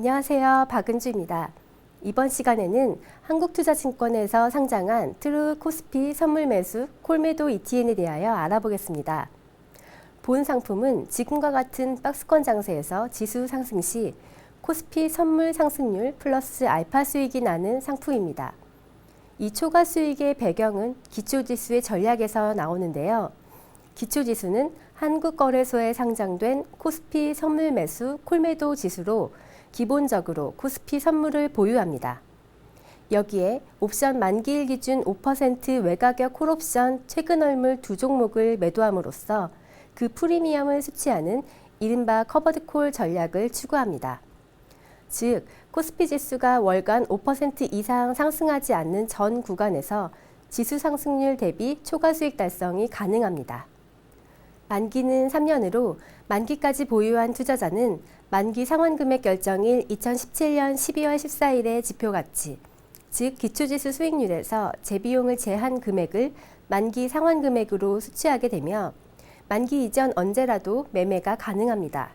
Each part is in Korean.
안녕하세요. 박은주입니다. 이번 시간에는 한국투자증권에서 상장한 트루 코스피 선물 매수 콜메도 ETN에 대하여 알아보겠습니다. 본 상품은 지금과 같은 박스권 장세에서 지수 상승 시 코스피 선물 상승률 플러스 알파 수익이 나는 상품입니다. 이 초과 수익의 배경은 기초지수의 전략에서 나오는데요. 기초지수는 한국거래소에 상장된 코스피 선물 매수 콜메도 지수로 기본적으로 코스피 선물을 보유합니다. 여기에 옵션 만기일 기준 5% 외가격 콜옵션 최근 얼물 두 종목을 매도함으로써 그 프리미엄을 수취하는 이른바 커버드 콜 전략을 추구합니다. 즉, 코스피 지수가 월간 5% 이상 상승하지 않는 전 구간에서 지수 상승률 대비 초과 수익 달성이 가능합니다. 만기는 3년으로 만기까지 보유한 투자자는 만기 상환 금액 결정일 2017년 12월 14일의 지표 가치, 즉 기초지수 수익률에서 재비용을 제한 금액을 만기 상환 금액으로 수취하게 되며 만기 이전 언제라도 매매가 가능합니다.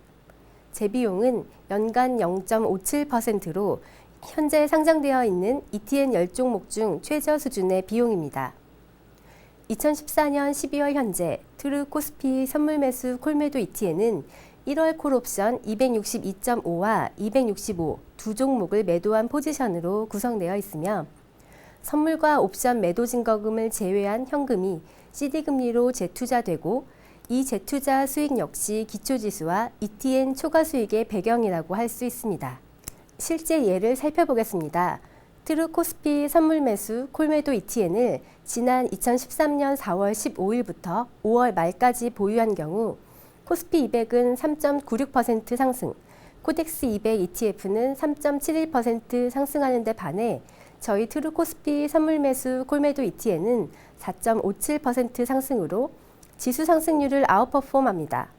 재비용은 연간 0.57%로 현재 상장되어 있는 ETN 10종목 중 최저 수준의 비용입니다. 2014년 12월 현재 트루 코스피 선물 매수 콜매도 ETN은 1월 콜옵션 262.5와 265 두 종목을 매도한 포지션으로 구성되어 있으며 선물과 옵션 매도 증거금을 제외한 현금이 CD금리로 재투자되고 이 재투자 수익 역시 기초지수와 ETN 초과 수익의 배경이라고 할 수 있습니다. 실제 예를 살펴보겠습니다. 트루 코스피 선물 매수 콜매도 ETN을 지난 2013년 4월 15일부터 5월 말까지 보유한 경우 코스피 200은 3.96% 상승, 코덱스 200 ETF는 3.71% 상승하는 데 반해 저희 트루 코스피 선물 매수 콜매도 ETN은 4.57% 상승으로 지수 상승률을 아웃퍼폼합니다.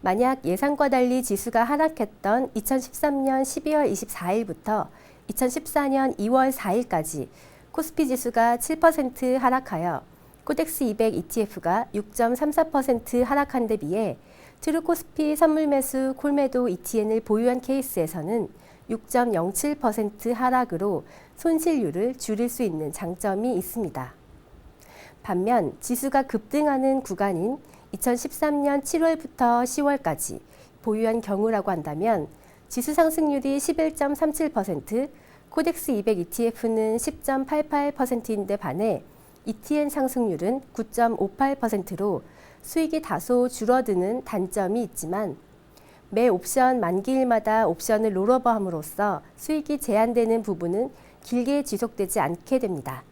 만약 예상과 달리 지수가 하락했던 2013년 12월 24일부터 2014년 2월 4일까지 코스피 지수가 7% 하락하여 코덱스 200 ETF가 6.34% 하락한 데 비해 트루코스피 선물 매수 콜매도 ETN을 보유한 케이스에서는 6.07% 하락으로 손실률을 줄일 수 있는 장점이 있습니다. 반면 지수가 급등하는 구간인 2013년 7월부터 10월까지 보유한 경우라고 한다면 지수 상승률이 11.37%, 코덱스 200 ETF는 10.88%인데 반해 ETN 상승률은 9.58%로 수익이 다소 줄어드는 단점이 있지만 매 옵션 만기일마다 옵션을 롤오버함으로써 수익이 제한되는 부분은 길게 지속되지 않게 됩니다.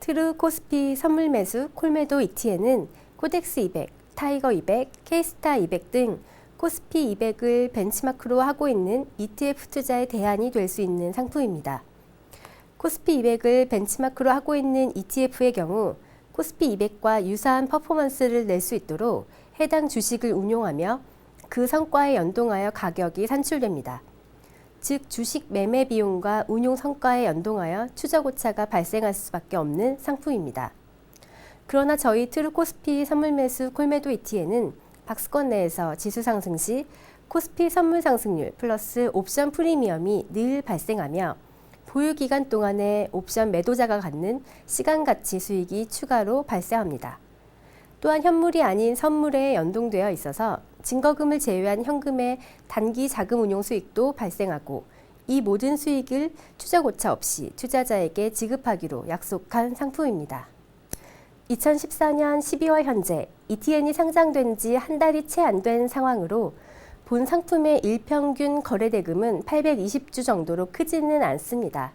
트루 코스피 선물 매수 콜매도 ETN은 코덱스 200, 타이거 200, 케이스타 200 등 코스피 200을 벤치마크로 하고 있는 ETF 투자의 대안이 될 수 있는 상품입니다. 코스피 200을 벤치마크로 하고 있는 ETF의 경우 코스피 200과 유사한 퍼포먼스를 낼 수 있도록 해당 주식을 운용하며 그 성과에 연동하여 가격이 산출됩니다. 즉 주식 매매 비용과 운용 성과에 연동하여 추적 오차가 발생할 수밖에 없는 상품입니다. 그러나 저희 트루코스피 선물 매수 콜매도 ETN은 박스권 내에서 지수 상승 시 코스피 선물 상승률 플러스 옵션 프리미엄이 늘 발생하며 보유 기간 동안에 옵션 매도자가 갖는 시간 가치 수익이 추가로 발생합니다. 또한 현물이 아닌 선물에 연동되어 있어서 증거금을 제외한 현금의 단기 자금 운용 수익도 발생하고 이 모든 수익을 추적 오차 없이 투자자에게 지급하기로 약속한 상품입니다. 2014년 12월 현재 ETN이 상장된 지 한 달이 채 안 된 상황으로 본 상품의 일평균 거래대금은 820주 정도로 크지는 않습니다.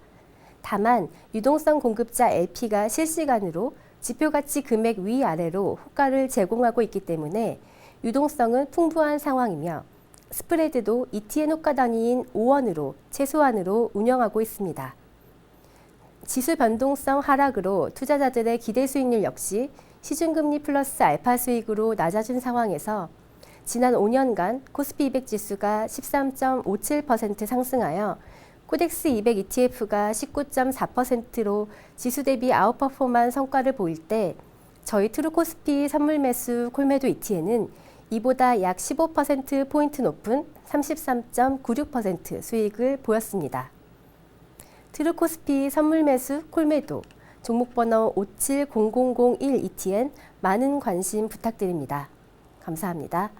다만 유동성 공급자 LP가 실시간으로 지표가치 금액 위아래로 호가를 제공하고 있기 때문에 유동성은 풍부한 상황이며 스프레드도 ETN 호가 단위인 5원으로 최소한으로 운영하고 있습니다. 지수 변동성 하락으로 투자자들의 기대 수익률 역시 시중금리 플러스 알파 수익으로 낮아진 상황에서 지난 5년간 코스피 200 지수가 13.57% 상승하여 코덱스 200 ETF가 19.4%로 지수 대비 아웃퍼폼한 성과를 보일 때 저희 트루코스피 선물 매수 콜매도 ETN은 이보다 약 15%포인트 높은 33.96% 수익을 보였습니다. 트루코스피 선물 매수 콜매도 종목번호 570001 ETN 많은 관심 부탁드립니다. 감사합니다.